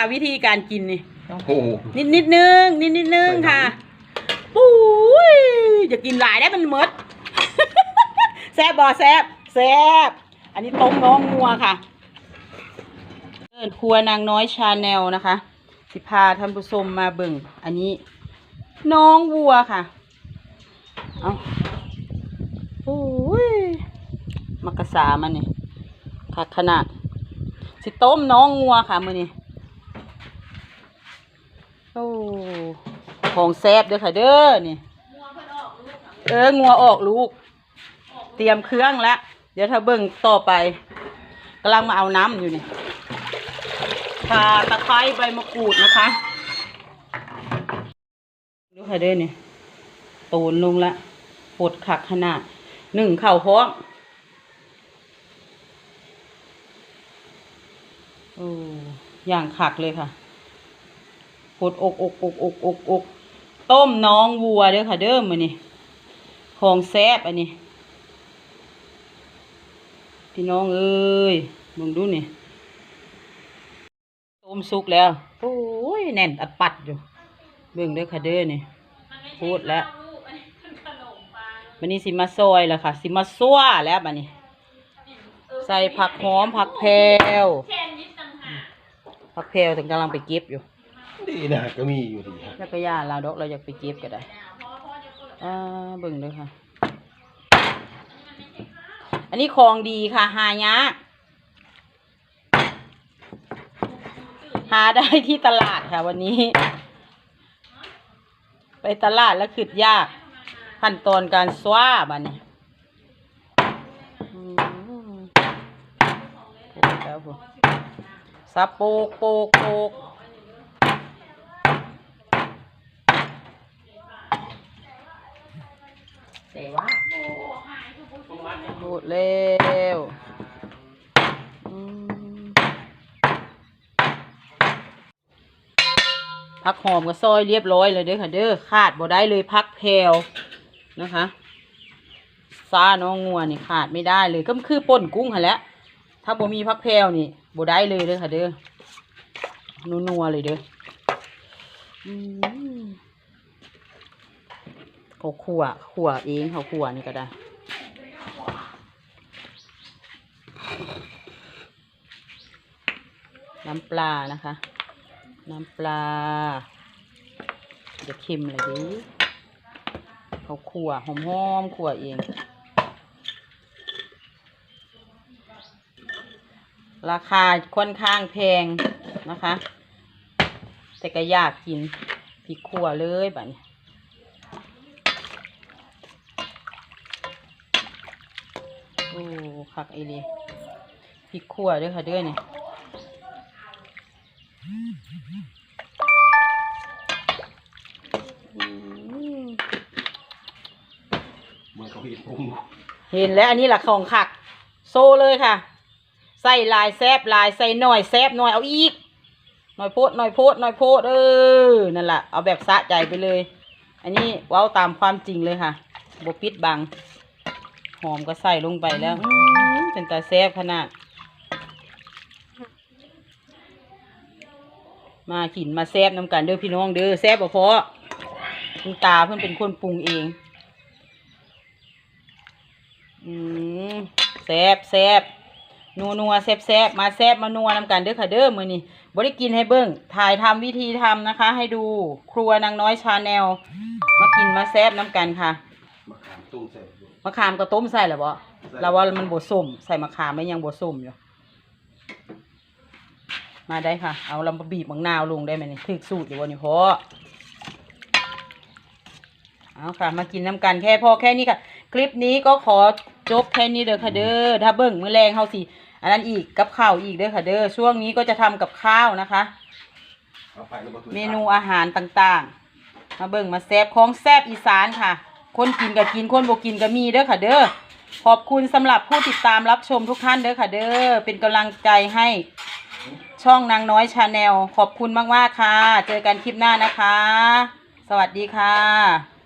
ค่ะ วิธีการกินนี่โอ้โหนิดนิดนึงนิดนิดนึงค่ะปุ้ยอย่ากินหลายได้มันหมดแซบบอแซบแซบอันนี้ต้มน้องงัวค่ะเอินครัวนางน้อยชาแนลนะคะ สิพาท่านผู้ชมมาเบิ่ง อันนี้ น้องวัวค่ะ เอาโอ้ยมักกะสามันนี่คักขนาด สิต้มน้องงัวค่ะมือนี้โอ้ของแซบเด้อค่ะเด้อนี่เอองัวออกลูก เตรียมเครื่องแล้วเดี๋ยวถ้าเบิ่งต่อไปกำลังมาเอาน้ำอยู่นี่ข่าตะไคร้ใบมะกรูดนะคะดูค่ะเด้อนี่โตนลงละปวดขักขนาดหนึ่งเข่าพร้อมโอ้อย่างขักเลยค่ะ ปดอกอกอกอกอกอกต้มน้องวัวเด้อค่ะเด้อมือนี่ของแซบอันนี้พี่น้องเอ้ยมึงดูนี่ต้มสุกแล้วโอ้ยแน่นอัดปัดอยู่เบิ่งเด้อค่ะเด้อนี่พูดแล้วบันนี้สิมาซอยแล้วค่ะสิมาซัวแล้วบันนี้ ใส่ผักหอมผักแพรวผักแพรวถึงกำลังไปเก็บอยู่ ดีนะก็มีอยู่ดีฮะแล้วก็ย่าเราดอกเราอยากไปเก็บก็ได้อ่าเบิ่งเลยค่ะ อันนี้ของดีค่ะ หายากหาได้ที่ตลาดค่ะ วันนี้ ไปตลาดแล้วขึ้นยากขั้นตอนการสว้าบันหือแล้วก็ซับโปกโปกโปก เสวะบูดเร็วพักหอมกับซอยเรียบร้อยเลยเด้อค่ะเด้อขาดบ่ได้เลยพักแพรวนะคะซาน้องงัวนี่ขาดไม่ได้เลยก็คือป่นกุ้งค่ะแล้วถ้าบ่มีพักแพรวนี่บ่ได้เลยเด้อค่ะเด้อนัวๆเลยเด้ออืม เขาขั่วขั่วเองเขาขั่วนี่ก็ได้น้ำปลานะคะ น้ำปลาจะเค็มเลยดิเขาขั่วหอมหอมๆขั่วเองราคาค่อนข้างแพงนะคะ แต่ก็ยากกินพริกขั่วเลยแบัดนี้ โอ้คักไอเลยพริกขั่วด้วยค่ะเด้วยนี่เหมือนเขาพี่ปรุงเห็นแล้วอันนี้แหละของคัก โซเลยค่ะ ใส่ลายแซบลายใส่หน่อยแซบหน่อยเอาอีกหน่อยโพดหน่อยโพดหน่อยโพดเออนั่นแหละเอาแบบสะใจไปเลย อันนี้เว้าตามความจริงเลยค่ะบปิดบัง หอมก็ใส่ลงไปแล้วอื้อเป็นตาแซบขนาด มาขินมาแซบน้ำกันเด้อพี่น้องเด้อแซบบ่พอคุณตาเพิ่นเป็นคนปรุงเอง อืมแซบแซบนัวนัวแซบแซบมาแซบมานัวนำกันเด้อค่ะเด้อมื้อนี้บ่ได้กินให้เบิ่งถ่ายทำวิธีทำนะคะ ให้ดูครัวนางน้อยชาแนลมากินมาแซบน้ำกันค่ะมะขามตุ้งใส่ด้วย มะขามก็ต้มใส่เหรอบ่เราว่ามันบดส้มใส่มะขามไม่ยังบดส้มอยู่ มาได้ค่ะ เอาลำบีบมะนาวลงได้ไหมนี่ถึกสูตรอยู่วันนี้พอเอาค่ะ มากินน้ำกันแค่พอแค่นี้ค่ะ คลิปนี้ก็ขอจบแค่นี้เด้อค่ะเด้อถ้าเบิ่งมื้อแรงเฮาสิอันนั้นอีกกับข้าวอีกเด้อค่ะเด้อช่วงนี้ก็จะทำกับข้าวนะคะเอาไปแล้วก็ถุยเมนูอาหารต่างๆ มาเบิ่งมาแซบของแซบอีสานค่ะ คนกินก็กินคนบ่กินก็มีเด้อค่ะเด้อขอบคุณสำหรับผู้ติดตามรับชมทุกท่านเด้อค่ะเด้อเป็นกำลังใจให้ช่องนางน้อยชาแนลขอบคุณมากๆค่ะ เจอกันคลิปหน้านะคะ สวัสดีค่ะ